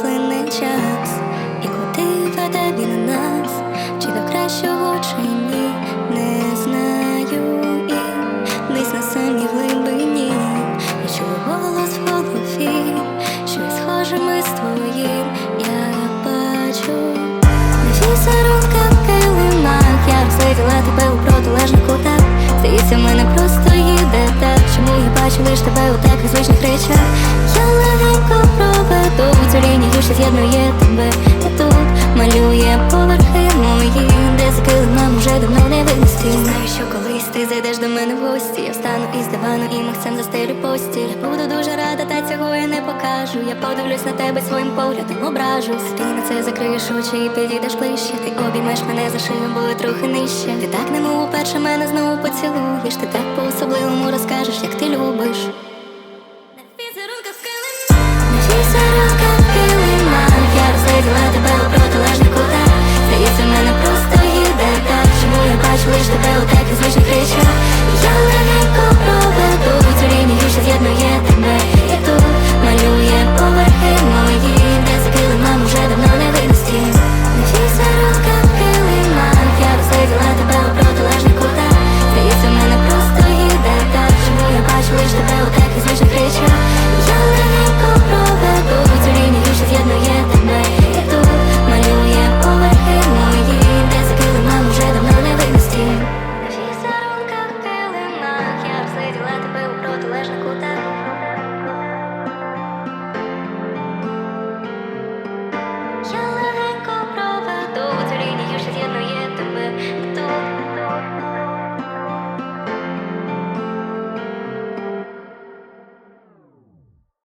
плине час, і куди веде він нас, чи до кращого, чи таких Я легенько проведу цю лінію, що з'єднує тебе І тут малює поверхи мої Де за килимом вже давно не винести Знаю, що колись ти зайдеш до мене в гості Я встану із дивану і михцем застелю постіль буду дуже рада, та цього я не покажу. Я подивлюсь на тебе своїм поглядом ображусь. Ти на це закриєш очі і підійдеш ближче. Ти обіймеш мене за шию, буде трохи нижче. Ти так немов уперше мене знову поцілуєш. Ти так по-особливому розкажеш, як ти любиш лиш тебе у таких звичних речах протилежна кута.